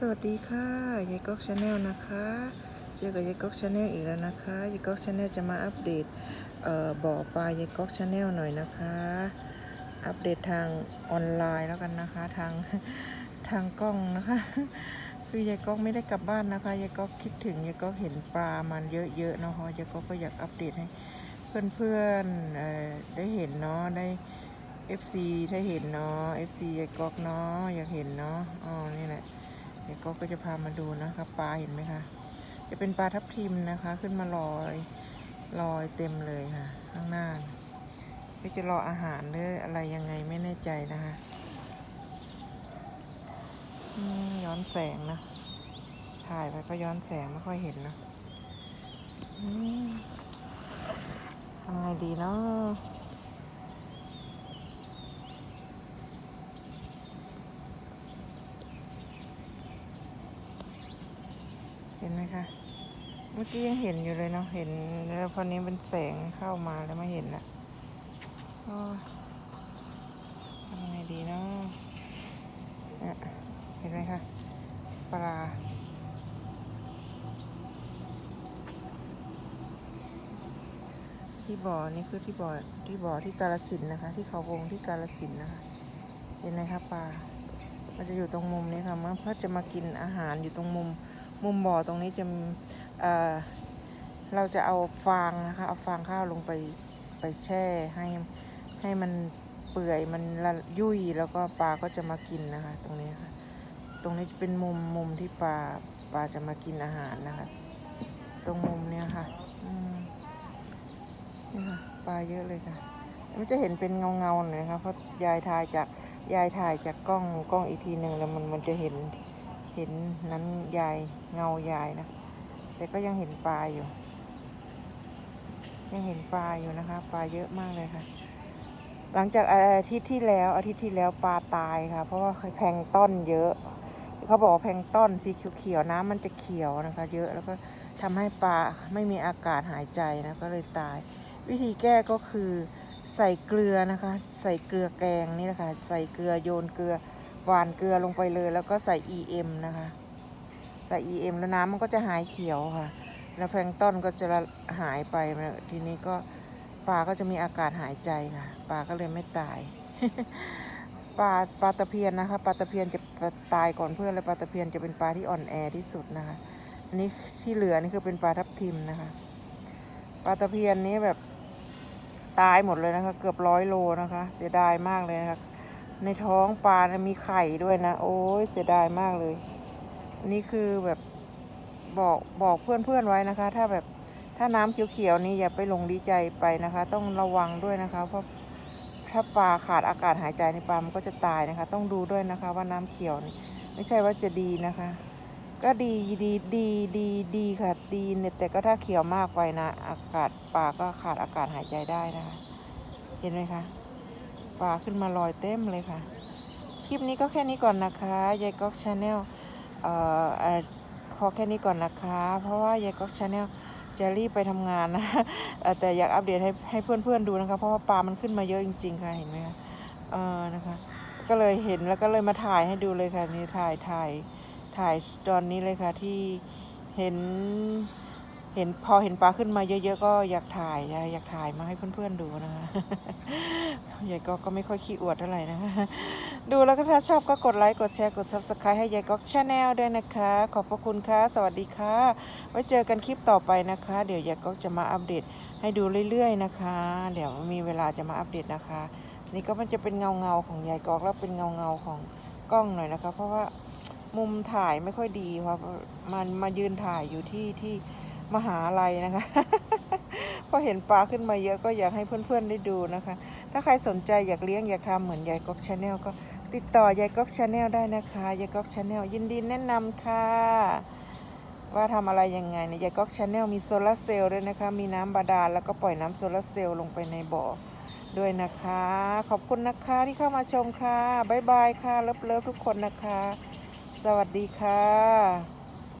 สวัสดีค่ะยายก๊อกชาแนลนะคะ เจอกับยายก๊อกชาแนลอีกแล้วนะคะยายก๊อกชาแนลจะมาอัปเดตเอ่อบ่อปลายายก๊อกชาแนลหน่อยนะคะ อัปเดตทางออนไลน์แล้วกันนะคะทางทางกล้องนะคะ คือยายก๊อกไม่ได้กลับบ้านนะคะยายก๊อกคิดถึงยายก๊อกเห็นปลามันเยอะๆเนาะยายก๊อกก็อยากอัปเดตให้เพื่อนๆเอ่อได้เห็นเนาะได้ FC ถ้าเห็นเนาะ FC ยายก๊อกเนาะอยากเห็นเนาะอ๋อนี่แหละ เดี๋ยวก็ก็จะพามาดูนะคะปลาเห็นไหมคะ จะเป็นปลาทับทิมนะคะ ขึ้นมาลอยลอยเต็มเลยค่ะ ข้างหน้าก็จะรออาหารหรืออะไรยังไงไม่แน่ใจนะคะย้อนแสงนะ ถ่ายไปก็ย้อนแสงไม่ค่อยเห็นนะอืมทำไงดีเนาะ ห็นไหมคะ เมื่อกี้ยังเห็นอยู่เลยเนาะ เห็นแล้วพอนี้เป็นแสงเข้ามาแล้วไม่เห็นละทำไงดีเนาะเห็นไหมคะ ปลาที่บ่อนี่คือที่บ่อที่บ่อที่กาลสินนะคะ ที่เขาวงที่กาลสินนะคะ เห็นไหมคะปลามันจะอยู่ตรงมุมนี้ค่ะมันก็จะมากินอาหารอยู่ตรงมุม มุมบ่อตรงนี้จะเเราจะเอาฟางนะคะ เอาฟางข้าวลงไปไปแช่ให้ให้มันเปื่อยมันละยุ่ยแล้วก็ปลาก็จะมากินนะคะ ตรงนี้ค่ะ ตรงนี้จะเป็นมุมมุมที่ปลาปลาจะมากินอาหารนะคะ ตรงมุมเนี้ยค่ะนี่ค่ะปลาเยอะเลยค่ะมันจะเห็นเป็นเงาเงาหน่อยนะคะเพราะยายถ่ายจากยายถ่ายจากกล้องกล้องอีกทีหนึ่งแล้วมันมันจะเห็น เห็นนั้นยายเงายายนะ แต่ก็ยังเห็นปลาอยู่ ยังเห็นปลาอยู่นะคะ ปลาเยอะมากเลยค่ะ หลังจากอาทิตย์ที่แล้วอาทิตย์ที่แล้วปลาตายค่ะ เพราะว่าแพงต้นเยอะ เขาบอกว่าแพงต้นสีเขียวๆน้ำมันจะเขียวนะคะ เยอะแล้วก็ทำให้ปลาไม่มีอากาศหายใจนะก็เลยตาย วิธีแก้ก็คือใส่เกลือนะคะ ใส่เกลือแกงนี่นะคะใส่เกลือโยนเกลือ หวานเกลือลงไปเลย แล้วก็ใส่ EM นะคะ ใส่ EM แล้วน้ำมันก็จะหายเขียวค่ะ แล้วแพลงต้นก็จะละหายไปทีนี้ก็ปลาก็จะมีอากาศหายใจค่ะ ปลาก็เลยไม่ตายปลาปลาตะเพียนนะคะปลาตะเพียนจะตายก่อนเพื่อนและปลาตะเพียนจะเป็นปลาที่อ่อนแอที่สุดนะคะ อันนี้ที่เหลือนี่คือเป็นปลาทับทิมนะคะปลาตะเพียนนี้แบบตายหมดเลยนะคะ เกือบร้อยโลนะคะ เสียดายมากเลยนะคะ ในท้องปลานะมีไข่ด้วยนะ โอ้ยเสียดายมากเลยนนี้คือแบบบอกบอกเพื่อนๆไว้นะคะ ถ้าแบบถ้าน้ำเขียวๆนี้อย่าไปหลงดีใจไปนะคะ ต้องระวังด้วยนะคะ เพราะถ้าปลาขาดอากาศหายใจในปลามันก็จะตายนะคะ ต้องดูด้วยนะคะว่าน้ำเขียวนี่ไม่ใช่ว่าจะดีนะคะ ก็ดีดีดีดีดีค่ะดีเนี่ยแต่ก็ถ้าเขียวมากไปนะ อากาศปลาก็ขาดอากาศหายใจได้นะคะ เห็นไหมคะ ปลาขึ้นมาลอยเต็มเลยค่ะ คลิปนี้ก็แค่นี้ก่อนนะคะยายก๊อกชาแนลเอ่อเอ่อพอแค่นี้ก่อนนะคะ เพราะว่ายายก๊อกชาแนลจะรีบไปทำงานนะแต่อยากอัปเดตให้ให้เพื่อนๆดูนะคะ เพราะว่าปลามันขึ้นมาเยอะจริง ๆ ค่ะเห็นไหมคะเออนะคะ ก็เลยเห็นแล้วก็เลยมาถ่ายให้ดูเลยค่ะนี่ถ่ายถ่ายถ่ายตอนนี้เลยค่ะที่เห็น เห็นพอเห็นปลาขึ้นมาเยอะ ๆ ก็อยากถ่ายอยากถ่ายมาให้เพื่อนๆดูนะคะยายก็ก็ไม่ค่อยขี้อวดเท่าไหร่นะคะดูแล้วก็ถ้าชอบก็กดไลค์กดแชร์กด subscribe ให้ยายก๊อกชาแนลด้วยนะคะ ขอบพระคุณค่ะ สวัสดีค่ะ ไว้เจอกันคลิปต่อไปนะคะ เดี๋ยวยายก๊อกจะมาอัปเดตให้ดูเรื่อยๆนะคะ เดี๋ยวมีเวลาจะมาอัปเดตนะคะ นี่ก็มันจะเป็นเงาเงาๆของยายก๊อกแล้วเป็นเงาเงาๆของกล้องหน่อยนะคะ เพราะว่ามุมถ่ายไม่ค่อยดีครับมันมายืนถ่ายอยู่ที่ที่ มหาลัยนะคะ พอเห็นปลาขึ้นมาเยอะก็อยากให้เพื่อนๆได้ดูนะคะ ถ้าใครสนใจอยากเลี้ยงอยากทำเหมือนยายก๊อกชาแนลก็ติดต่อยายก๊อกชาแนลได้นะคะยายก๊อกชาแนลยินดีแนะนำค่ะ ว่าทำอะไรยังไงเนี่ยยายก๊อกชาแนลมีโซลาร์เซลล์ด้วยนะคะ มีน้ำบาดาลแล้วก็ปล่อยน้ำโซลาร์เซลล์ลงไปในบ่อด้วยนะคะ ขอบคุณนะคะที่เข้ามาชมค่ะ บ๊ายบายค่ะ เลิฟๆทุกคนนะคะ สวัสดีค่ะ